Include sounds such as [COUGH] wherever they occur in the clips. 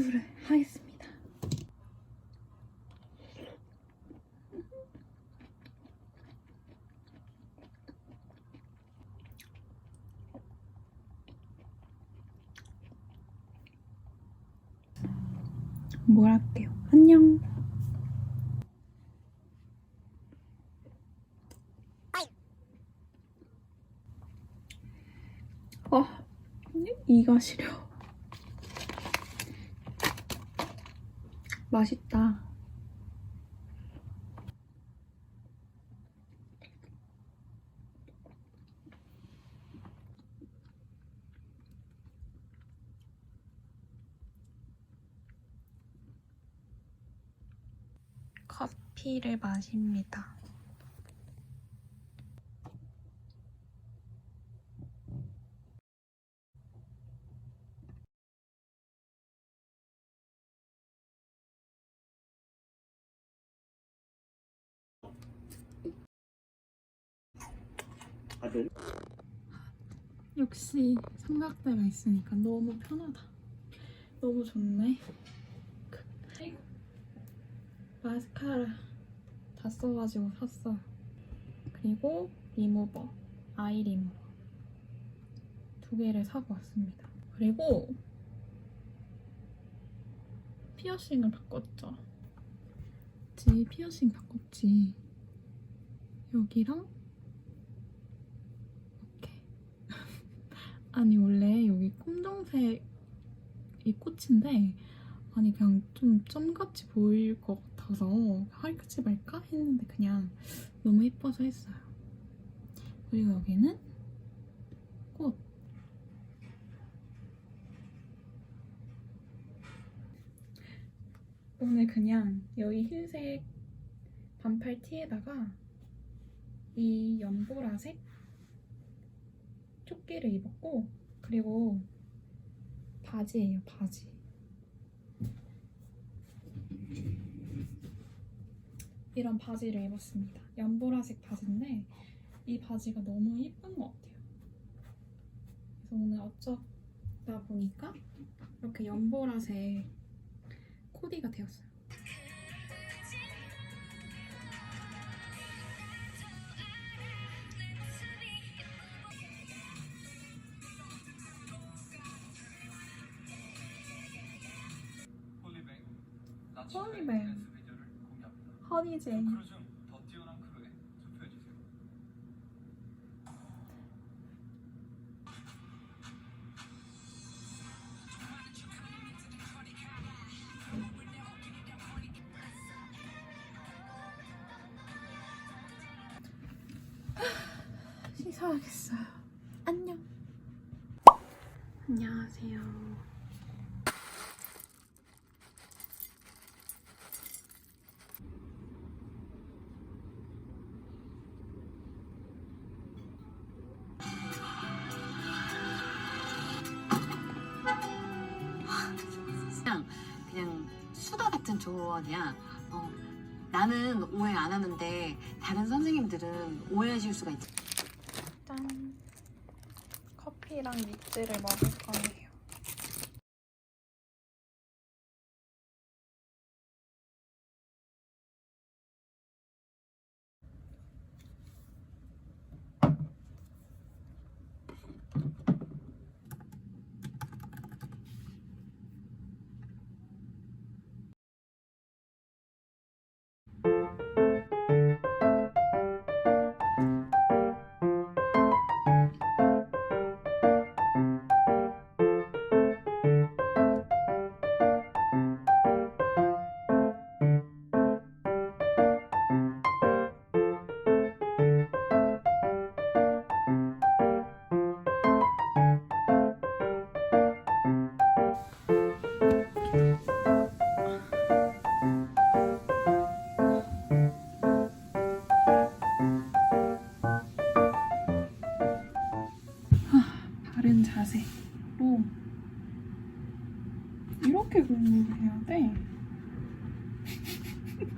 공부를 하겠습니다. 뭘 할게요. 안녕. 아, 이가 시려. 맛있다. 커피를 마십니다. 다들 역시 삼각대가 있으니까 너무 편하다. 너무 좋네. 마스카라 다 써가지고 샀어요. 그리고 리무버, 아이 리무버 두 개를 사고 왔습니다. 그리고 피어싱을 바꿨죠. 지 피어싱 바꿨지. 여기랑 이렇게. 아니 원래 여기 검정색 이 꽃인데 아니 그냥 좀 점같이 보일 것 같아서 할지 말까 했는데 그냥 너무 예뻐서 했어요. 그리고 여기는 꽃. 오늘 그냥 여기 흰색 반팔 티에다가 이 연보라색 조끼를 입었고 그리고 바지예요 바지. 이런 바지를 입었습니다. 연보라색 바지인데 이 바지가 너무 예쁜 것 같아요. 그래서 오늘 어쩌다 보니까 이렇게 연보라색 코디가 되었어요. 크루에 투표해주세요. 씻어야겠어요. 안녕. 안녕하세요. 그냥 그냥 수다 같은 조언이야. 어, 나는 오해 안 하는데 다른 선생님들은 오해하실 수가 있지. 짠. 커피랑 밑들을 먹을 거예요.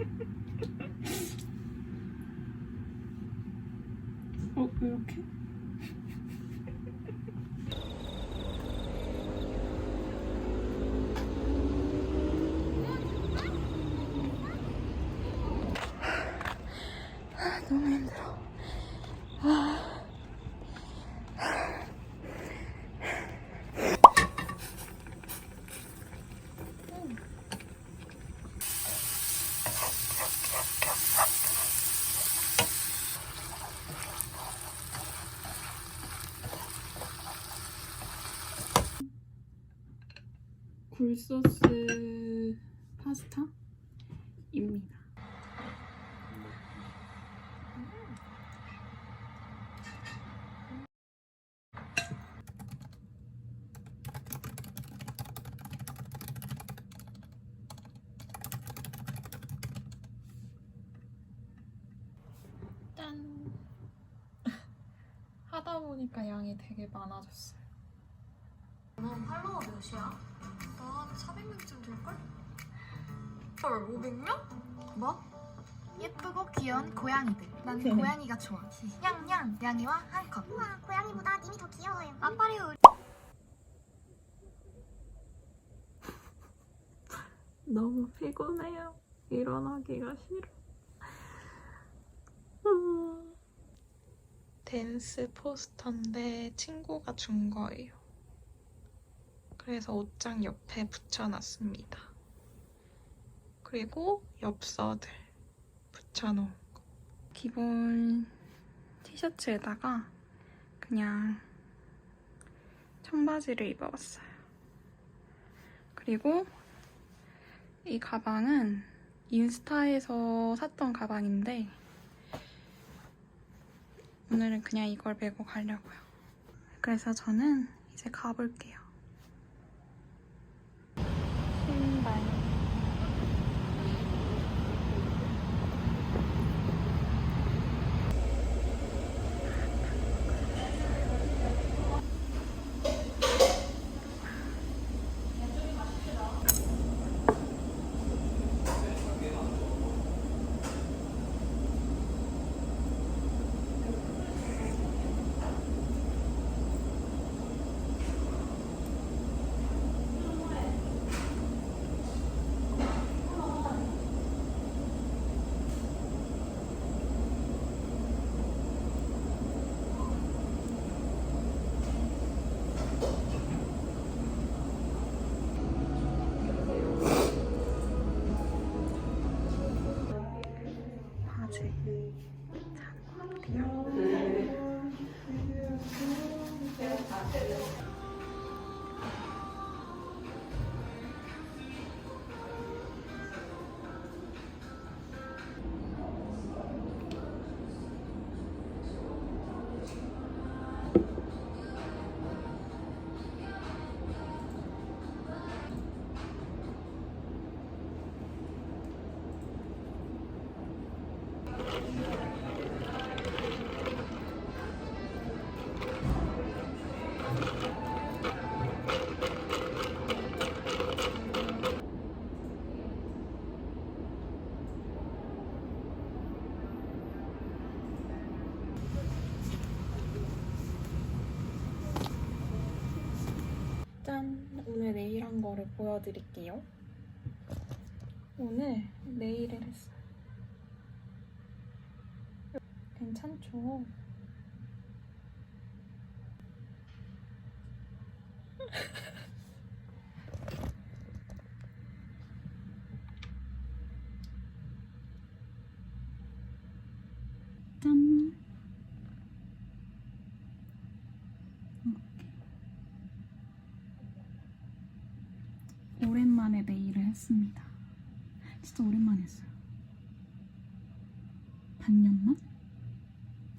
[LAUGHS] 어, 이렇게? 굴소스 파스타입니다. 짠! [LAUGHS] 하다 보니까 양이 되게 많아졌어요. 넌 팔로워 몇이야? 난 400명쯤 될걸? 헐 500명? 뭐? 예쁘고 귀여운 고양이들 난 고양이가 좋아 냥냥 양이와 한 컵 우와 고양이보다 님이 더 귀여워요 아빠리 우리 [LAUGHS] 너무 피곤해요. 일어나기가 싫어. 음. 댄스 포스터인데 친구가 준 거예요. 그래서 옷장 옆에 붙여놨습니다. 그리고 엽서들 붙여놓은 거. 기본 티셔츠에다가 그냥 청바지를 입어봤어요. 그리고 이 가방은 인스타에서 샀던 가방인데 오늘은 그냥 이걸 메고 가려고요. 그래서 저는 이제 가볼게요. 신발. 바지. 잔것 같아요. 짠! 오늘 네일 한 거를 보여드릴게요. 오늘 네일을 했어요. 괜찮죠? 짠! 오랜만에 했습니다. 진짜 오랜만에 했어요. 반년만?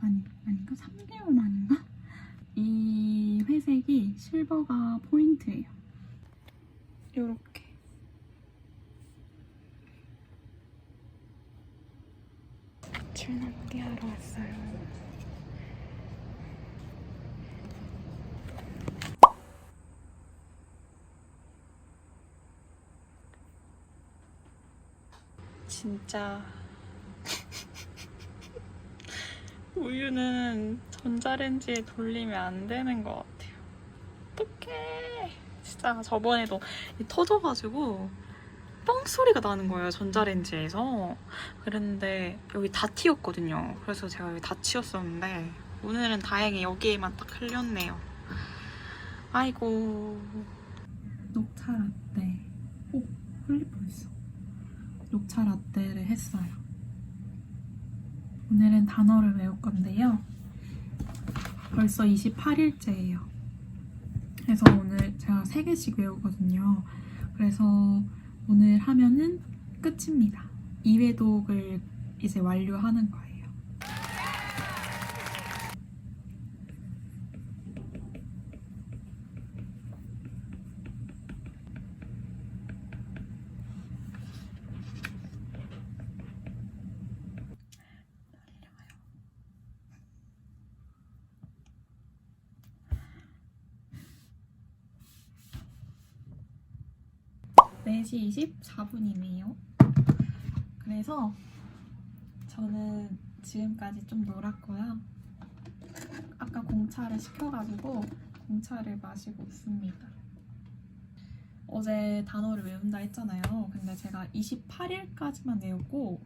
아니, 아닌가? 3개월 만인가? 이 회색이 실버가 포인트예요. 요렇게. 출납기 하러 왔어요. 진짜 [LAUGHS] 우유는 전자레인지에 돌리면 안 되는 것 같아요. 어떡해. 진짜 저번에도 이 터져가지고 뻥 소리가 나는 거예요, 전자레인지에서. 그랬는데 여기 다 튀었거든요. 그래서 제가 여기 다 치웠었는데 오늘은 다행히 여기에만 딱 흘렸네요. 아이고. 녹차 라떼. 오, 흘릴 뻔했어. 녹차 라떼를 했어요. 오늘은 단어를 외울 건데요. 벌써 28일째예요. 그래서 오늘 제가 3개씩 외우거든요. 그래서 오늘 하면은 끝입니다. 2회독을 이제 완료하는 거예요. 네 4시 24분이네요. 그래서 저는 지금까지 좀 놀았고요. 아까 공차를 시켜가지고 공차를 마시고 있습니다. 어제 단어를 외운다 했잖아요. 근데 제가 28일까지만 외우고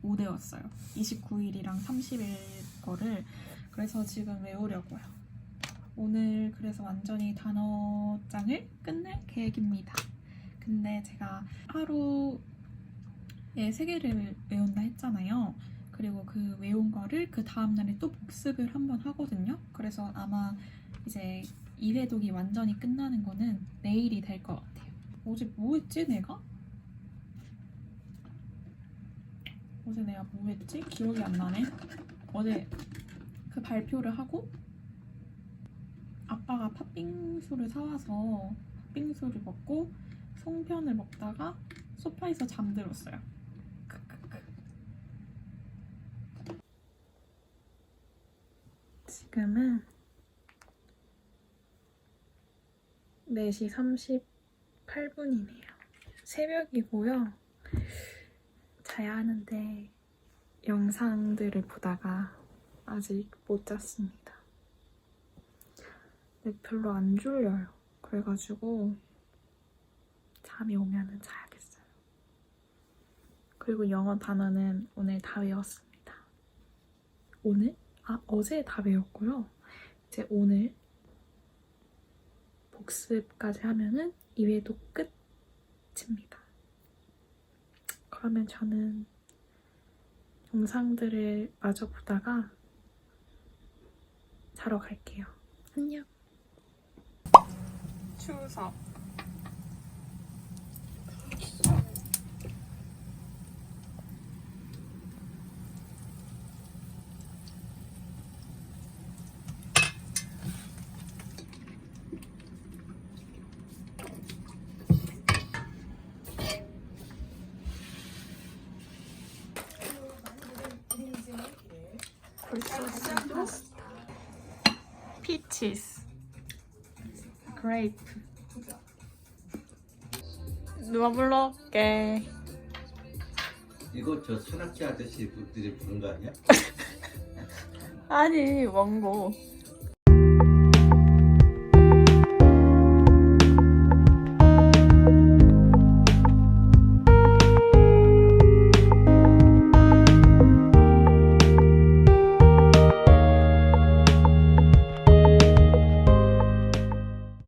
못 외웠어요. 29일이랑 30일 거를. 그래서 지금 외우려고요. 오늘 그래서 완전히 단어장을 끝낼 계획입니다. 근데 제가 하루에 세 개를 외운다 했잖아요. 그리고 그 외운 거를 그 다음날에 또 복습을 한번 하거든요. 그래서 아마 이제 2회독이 완전히 끝나는 거는 내일이 될 것 같아요. 어제 뭐 했지, 내가? 어제 내가 뭐 했지? 기억이 안 나네. 어제 그 발표를 하고 아빠가 팥빙수를 사와서 팥빙수를 먹고 송편을 먹다가 소파에서 잠들었어요. 지금은 4시 38분이네요. 새벽이고요. 자야 하는데 영상들을 보다가 아직 못 잤습니다. 근데 별로 안 졸려요. 그래가지고 잠이 오면은 자야겠어요. 그리고 영어 단어는 오늘 다 외웠습니다. 오늘? 아, 어제 다 외웠고요. 이제 오늘 복습까지 하면은 2회도 끝입니다. 그러면 저는 영상들을 마저 보다가 자러 갈게요. 안녕. 추석. peaches. Grape. 누가 불러올게 이거 저 순학지 아저씨 분들이 부른 거 아니야? [LAUGHS] 아니 원고